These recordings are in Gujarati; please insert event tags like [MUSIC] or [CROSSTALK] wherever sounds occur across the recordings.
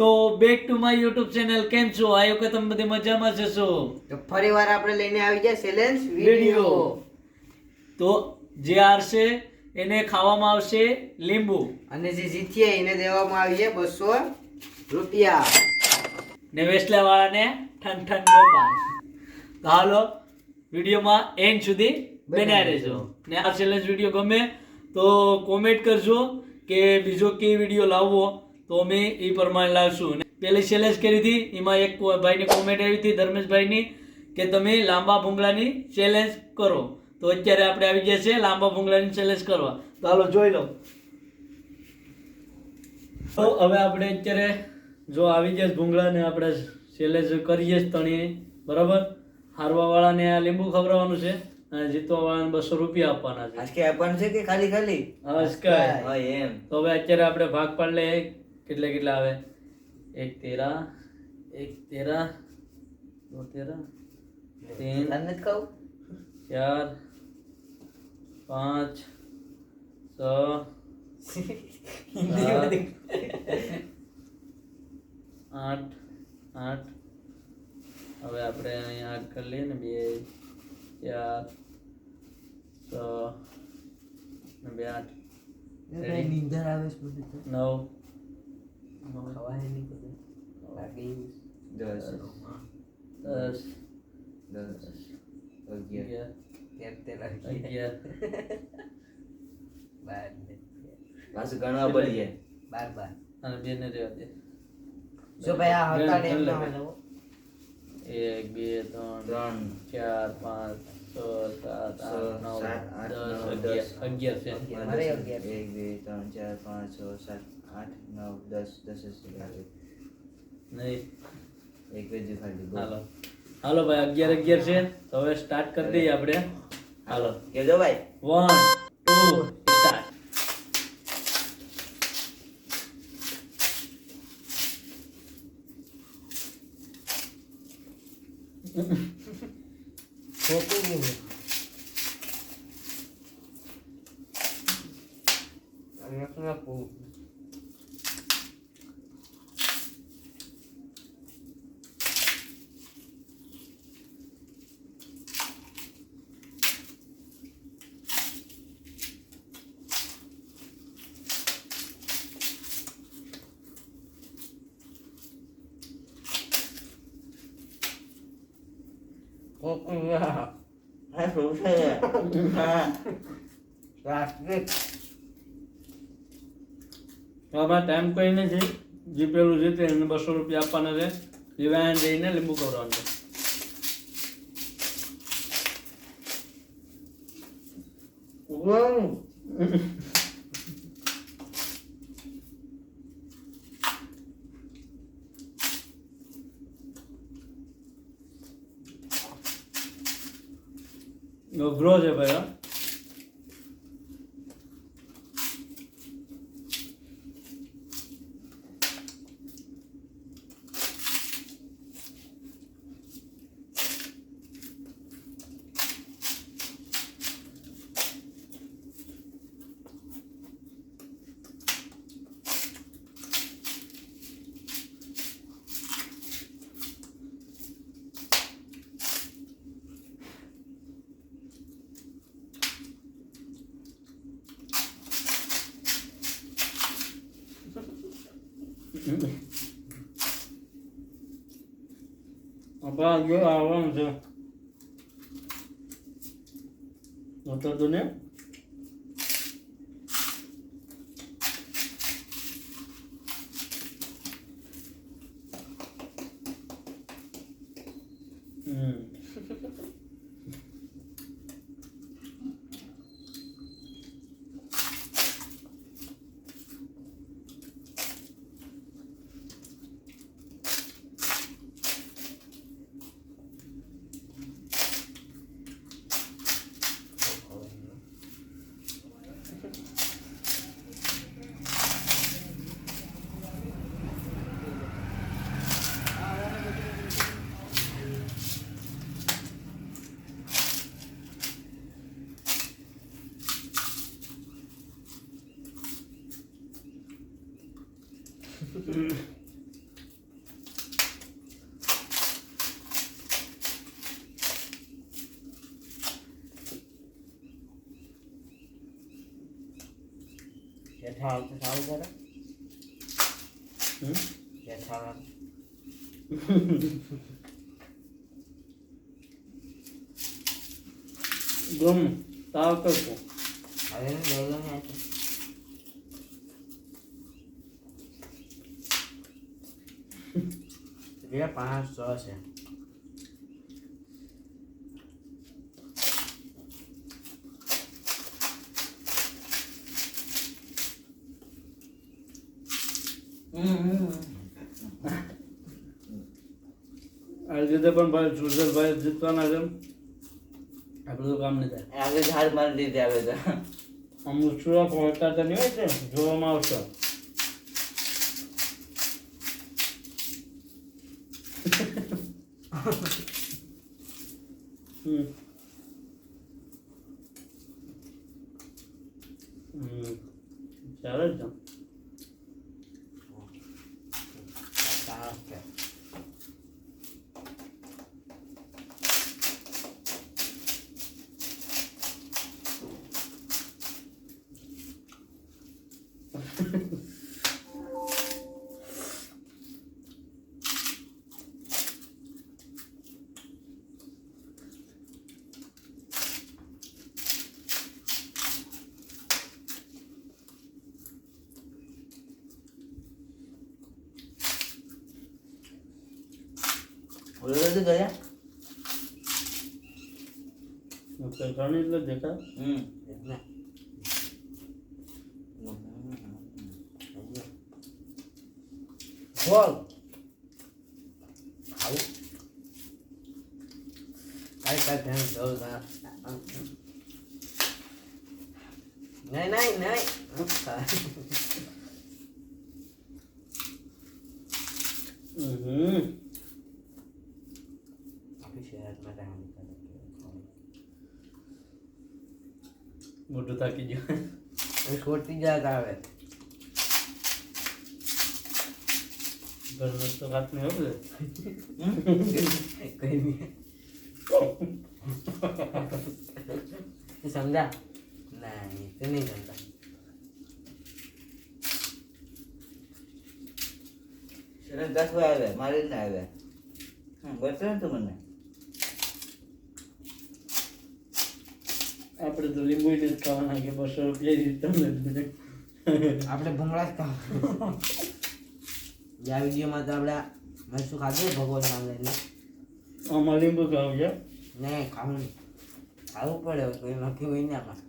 તો back to my YouTube channel કેમ છો? આયો કે તમે બધી મજામાં જશો તો ફરીવાર આપણે લઈને આવી ગયા સેલેન્સ વીડિયો તો જે હારશે એને ખાવામાં આવશે લીંબુ. અને જે જીતીએ એને દેવામાં આવી જાય બસો રૂપિયા. ને વેસલા વાળાને ઠન ઠન બોપા તો હાલો વિડીયોમાં એન્ડ સુધી બન્યા રહેજો. ને આ ચેલેન્જ વીડિયો ગમે તો કોમેન્ટ કરજો કે બીજો કે વીડિયો લાવવો. તો અમે એ પ્રમાણે લાવશું. ને પેલી ચેલેન્જ કરી હતી એમાં એક ભાઈની કોમેન્ટ આવી હતી ધર્મેશભાઈની કે તમે લાંબા ભૂંગળાની ચેલેન્જ કરો. તો અત્યારે આપણે આવી ગયા છે લાંબા ભૂંગળાની ચેલેન્જ કરવા. તો હાલો જોઈ લો. તો હવે આપણે અત્યારે જો આવી જાય ભૂંગળાને આપણે ચેલેન્જ કરીએ જ તણીએ બરાબર? હારવાવાળાને આ લીંબુ ખવડાવવાનું છે અને જીતવાવાળાને બસો રૂપિયા આપવાના છે. આજકે આપવાનું છે કે ખાલી ખાલી? હોય એમ. તો હવે અત્યારે આપણે ભાગ પાડ લે કેટલા કેટલા આવે? એક તેરા એક તેરા દો તેરા કહું? ચાર પાંચ છ આઠ આઠ. હવે આપણે અહીંયા આઠ કરી લઈએ ને બે ચાર છ ને બે આઠ. નવ, ખવાય નહીં બધું લાગી દસ દસ દસ અગિયાર તેર અગિયાર બાર પાછું ગણવા પડી જાય બાર બાર અને બે ને રહેવા દે જો ભાઈ આ હતા લે ના. હોય એક બે ત્રણ ત્રણ ચાર પાંચ છ સાત આઠ નવ દસ અગિયાર. અગિયાર છે. એક બે ત્રણ ચાર પાંચ છ સાત આઠ? નવ દસ દસ એક દી ખાલી. હાલો. હાલો ભાઈ અગિયાર અગિયાર છે. તો હવે સ્ટાર્ટ કરી દઈએ આપણે. હાલો. કેજો ભાઈ. વન ટુ સ્ટાર્ટ ખોટું નહીં અને શું આપું? નહીં. હા શું છે હા પ્લાસ્ટિક આમાં ટાઈમ કોઈ નથી જે પેલું જીતે એને બસો રૂપિયા આપવાના છે જીવાયન જઈને લીંબુ કરવાનું છે ઉગવાનું. અઘરો છે ભાઈ હા આપણા જો આવવાનું છે ઉતરતું ને હમ જેઠા આવશે સારું કરે જેઠા ગમ તાવ કરતો હવે દોડો નાખે બે પાંચ છ છે આ રીતે પણ ભાઈ સુરજલભાઈ જીતવાના છે આપણું કામ નહીં થાય આગળ ઝાડ મારી દીધી આવે છે અમુક ચૂડા પહોંચતા તો નહીં હોય છે જોવામાં આવશે હમ. હમ. ચાલે જ ને. સારા છે બધું ગયા? ઘણી એટલે દેખાય. હમ. બોલ. આવું. કાંઈ કાંઈ ધ્યાન દઉં ના નહીં નહીં નહીં. હમ. મોટું થાકી ગયું. એ છોટી જાત આવે. ઘરનું તો હાથ નહીં હોય કઈ નહીં. સમજા? નહીં તે નહીં સમજા દસ વાર આવે મારે જ ના આવે. બતા ને તું મને આપણે તો લીંબુ જ ખાવાના કે બસો રૂપિયા તમને આપણે ભૂંગળા જ ખાવા. જે વિડીયોમાં તો આપણે મરચું ખાધું ભગવાન નામ લઈને આમાં લીંબુ ખાવું છે? નહીં ખાવું નહીં. ખાવું પડે કોઈ નથી હોય ને આમાં.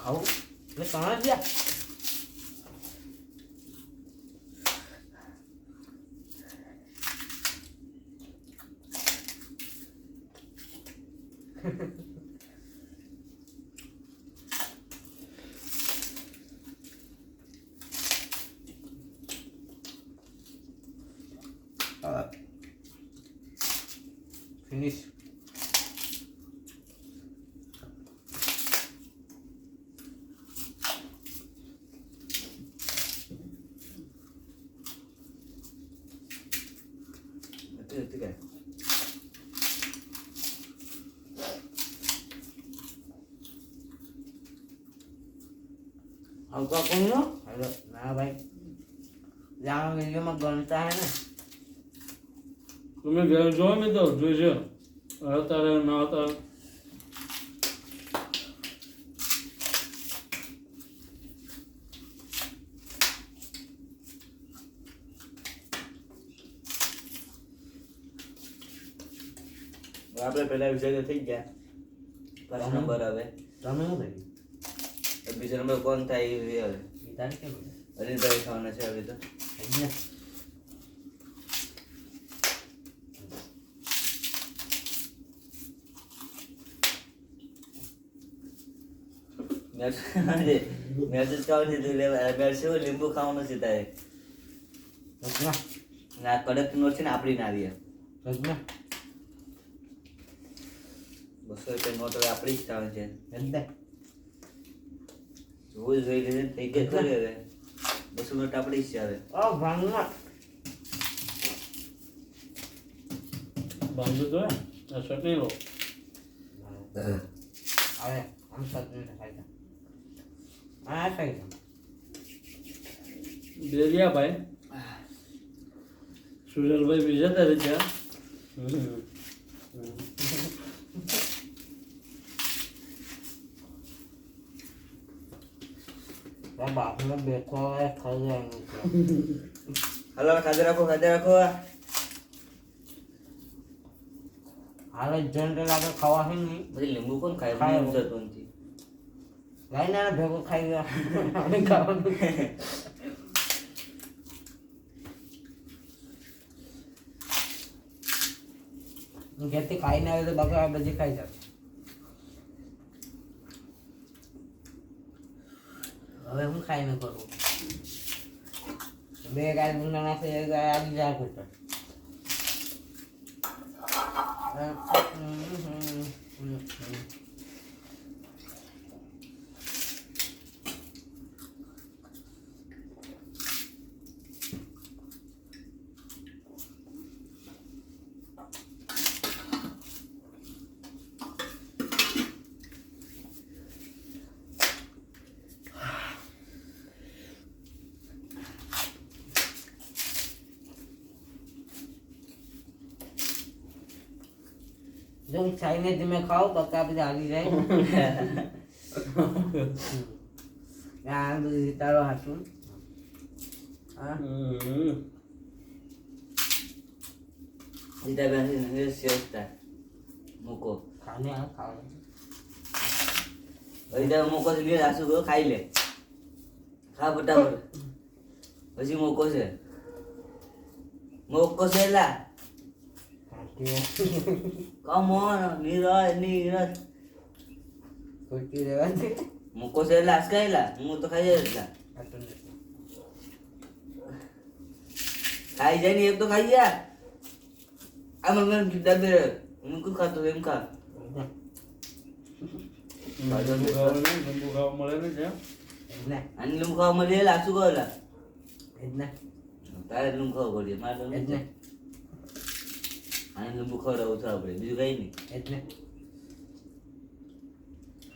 ખાવું? એટલે ત્રણ જ લ્યા. અંકુનો હેલો ના ભાઈ. જાણો વિડીયોમાં ગણતા હે ને. તમે ઘેર જો મેં તો જોઈજો. આવતા રહે ના આવતા. આપણે પહેલા વિષય થઈ ગયા. ફર્સ્ટ નંબર આવે. તમે શું થઈ બીજો નંબર કોણ થાય એ અનિલભાઈ ખાવાના છે હવે તો. મેં ખાવાનું છે મેં લીંબુ ખાવાનું છે તારે? ના કડક નોટ છે ને આપણી ના આવી બસો રૂપિયા નોટ હવે આપણી જ ખાવાની છે. જોવું જોઈ ને થઈ ગઈ ખરી હવે. બસો નોટ આપણી જ છે હવે. બાંધો તો ચટણી લો. હવે આમ સત ખાઈ આ કઈ દેવ્યા ભાઈ. સુજલભાઈ બીજા તારે છે બાપને બેઠો ખાઈ જાય હાલો ખાધે રાખો ખાધે રાખો હાલ જનરલ આપણે ખાવા છે નહીં બધી લીંબુ કોણ ખાય ખાય. જતું નથી લઈને ના ભેગો ખાઈ ગયા આપણે ખાવાનું હું ઘેરથી ખાઈને આવે તો બાકી આ બધી ખાઈ જાય હવે હું ખાઈને કરું. બે ગાય ગુંડા નાખે એક ગાય આવી જાય પેટ જો હું ખાઈને ધીમે ખાવ બકા બધા આવી જાય આ બધું તારો હાથું હા સીધા બેસી શેષતા મૂકો ખાને આ ખાવાનું સીધા મૂકો છે લે આસુ ગયો ખાઈ લે ખા ફટાફટ પછી મૂકો છે મૂકો છે લા કમ ઓન નીરજ નીરજ ખોટી રહેવા દે મૂકો છે લા આસકાઈલા હું તો ખાઈ જાય એટલા ખાતું નથી ખાઈ જાય ને એક તો ખાઈ જા આમ મેમ ડબે હું કું ખાતો એમ ખા લીંબુ ખાવાનું લીંબુ ખાવા મળે ને છે એટલે અને લૂમ ખાવા મળે લાસુ કહો લા એટલે તારે લૂમ ખાવા પડે મારે તો એટલે નથી. આને લીંબુ ખવડાવવું છે આપણે બીજું કઈ નહીં. એટલે?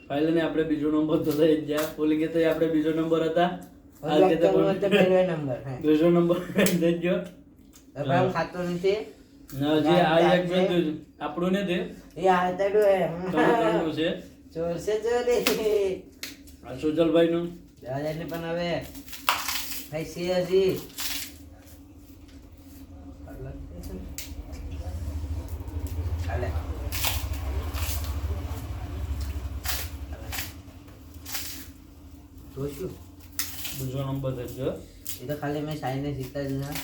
ફાઇનલી આપણે બીજો નંબર તો થઈ ગયા. ઓલી કે આપણે બીજો નંબર હતા. આ કે તો તો પહેલો નંબર બીજો નંબર થઈ ગયો. હવે ખાતો નથી. ના જે આ એક બધું આપણું નથી. એ હાથડું હે ત્રણનું છે. ચોર છે ચોરી આ સુજલભાઈ નું દાદાને પણ હવે. ભાઈ છે હજી હાલે જોશું બીજો નંબર થઈ એ તો ખાલી મેં સાઈને જીતા જ ના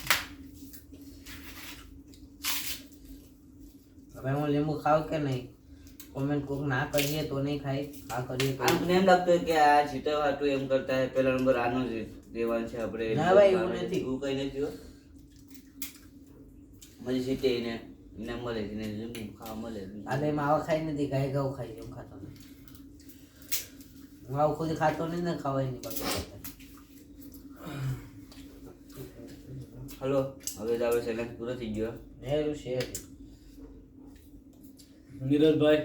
હવે હું લીંબુ ખાવ કે નહીં? કોમેન્ટ કોક ના કરીએ તો નહીં ખાઈ આ કરીએ તો આમ એમ લાગતું કે આ જીતવા હાટું એમ કરતા પેલા નંબર આનો જ દેવાનું છે આપણે. ના ભાઈ, એવું નથી. હું કઈ નથી હો. મને જીતે એને એને મળે એને લીંબુ ખાવા મળે આલે માવા ખાઈ નથી ગાય ઘઉં ખાઈ એમ ખાતો નહીં હું આવું ખુદ ખાતો નહીં ને ખવાય નહીં. હલો હવે તો સેલેન્સ પૂરો થઈ ગયો. મેરું છે. નીરજભાઈ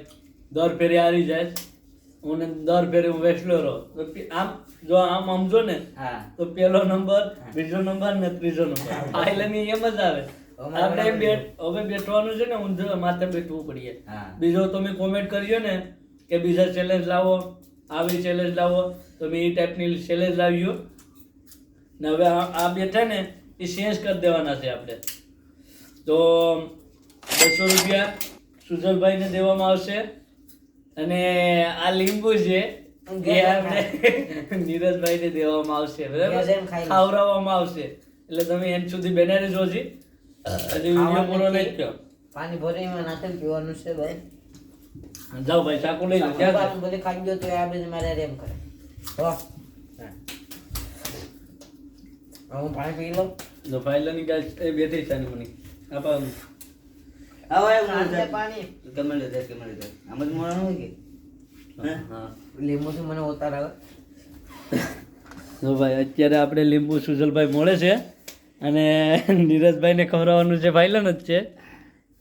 દર ફેરે હારી જાય. હું ને દર ફેરે હું વેચલો રહો. તો આમ જો આમ સમજો ને હા. તો પેલો નંબર બીજો નંબર ને ત્રીજો નંબર. આઈલની એમ જ આવે. આપણે બેઠ હવે બેઠવાનું છે ને ઊંધું માથે બેઠવું પડીએ હા. બીજો તમે કોમેન્ટ કર્યો ને કે બીજા ચેલેન્જ લાવો. આવી ચેલેન્જ લાવો તો મેં એ ટાઈપની ચેલેન્જ લાવ્યો ને હવે આ બે છે ને એ ચેન્જ કરી દેવાના છે આપણે. તો બસો રૂપિયા સુજલભાઈને દેવામાં આવશે. અને આ લીંબુ છે એ આપણે [LAUGHS] નીરજભાઈને દેવામાં આવશે બરાબર? ખાવડાવવામાં આવશે. એટલે તમે એન્ડ સુધી બેનારી જોજી. હજી વીડિયો પૂરો નહીં પાણી ભરીમાં નાખેલ પીવાનું છે ભાઈ. જાઓ ભાઈ ચાકુ લઈ લો ક્યાં પાણી બધે ખાઈ ગયો તો આ બધી મારે એમ કરે. હો. હા. હું પાણી પી લઉં. જો ફાઇલની ગાય એ બેઠી છે મને. આપા હવે નથી. પાણી. કેમ લેતા કેમ લેતા આમ જ હોય કે? હા હા? લીંબુથી મને ઉતાર આવે? જો ભાઈ અત્યારે આપણે લીંબુ સુજલભાઈ મળે છે અને નીરજભાઈને ખવડાવવાનું છે ફાઇલન જ છે.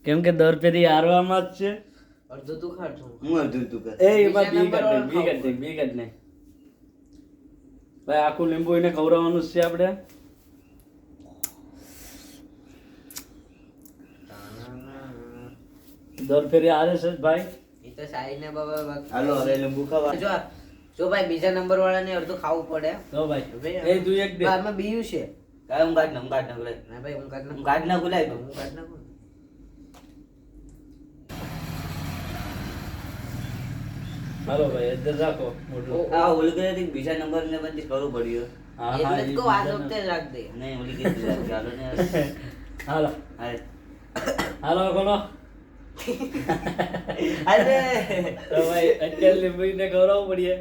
કેમ કે દર પેરી હારવામાં જ છે. અડધું તું ખાટું હું અડધું તું કર એ એમાં બી કાઢ બી કાઢ બી કાઢ નહીં ભાઈ આખું લીંબુ એને ખવડાવવાનું છે આપણે? દર ફેરે આવે છે ભાઈ. એ તો સાઈને બાબા હાલો હવે લીંબુ ખાવા. જો જો ભાઈ બીજા નંબર વાળાને અડધું ખાવું પડે. તો ભાઈ ભાઈ, એ તું એક દે. આમાં બીયું છે. કાય હું ગાડ નાખું ગાડ નાખું ના ભાઈ હું ગાડ હું ગાડ ના ગુલાય લાય હું ગાડ નાખું હાલો ભાઈ અંદર રાખો મોટું આ ઓલી કરે તે બીજા નંબર ને બધી કરવું પડ્યું. હા હા એ આ વખતે રાખ દે. નહીં ઓલી કે ચાલો ને. [LAUGHS] હાલો. હાલે. હાલો કોનો [LAUGHS] હાલે. તો ભાઈ અત્યારે લીંબુને ખવડાવવું પડીએ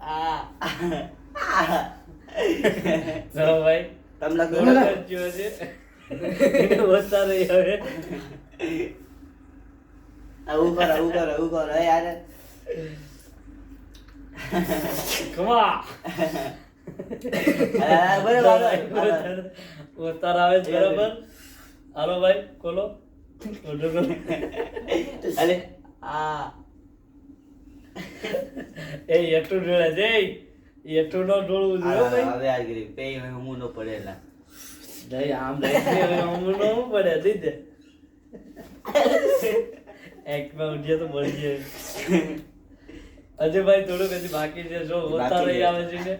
આ. તો ભાઈ તમ લાગે થોડો ખર્ચ્યો છે. [LAUGHS] વધતા રહી હવે. આવું કર આવું કર આવું કર. યાર. કમા [LAUGHS] [LAUGHS] આવે છે બરાબર. હાલો ભાઈ ખોલો મોટું આ એ ડોળે છે ન ડોળવું જોઈએ હવે આ ગીરી. હું ન પડેલા નહીં આમ નહીં હવે હું ન પડે દીધે એકમાં ઉઠીએ તો મળી જાય. અજયભાઈ થોડુંક હજી બાકી છે. જો હોતા રહી આવે છે ને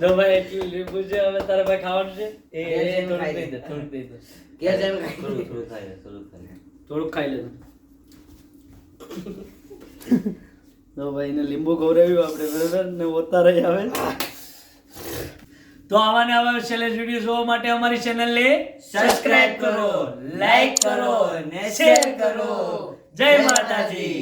જો ભાઈ એટલું લીંબુ છે હવે તારે ભાઈ ખાવાનું છે? એ ખાઈ દઈ દે થોડુંક દઈ દે. થોડું થોડું ખાઈ લે, થોડું ખાઈ લે. થોડુંક ખાઈ લે. તું. [LAUGHS] ભાઈ એને લીંબુ ખવડાવ્યું આપણે બરાબર? ને ઓતા રહી આવે. [LAUGHS] તો આવા ને આવા ચેલેન્જ વીડિયો જોવા માટે અમારી ચેનલને સબસ્ક્રાઇબ કરો લાઈક કરો ને શેર કરો. જય માતાજી.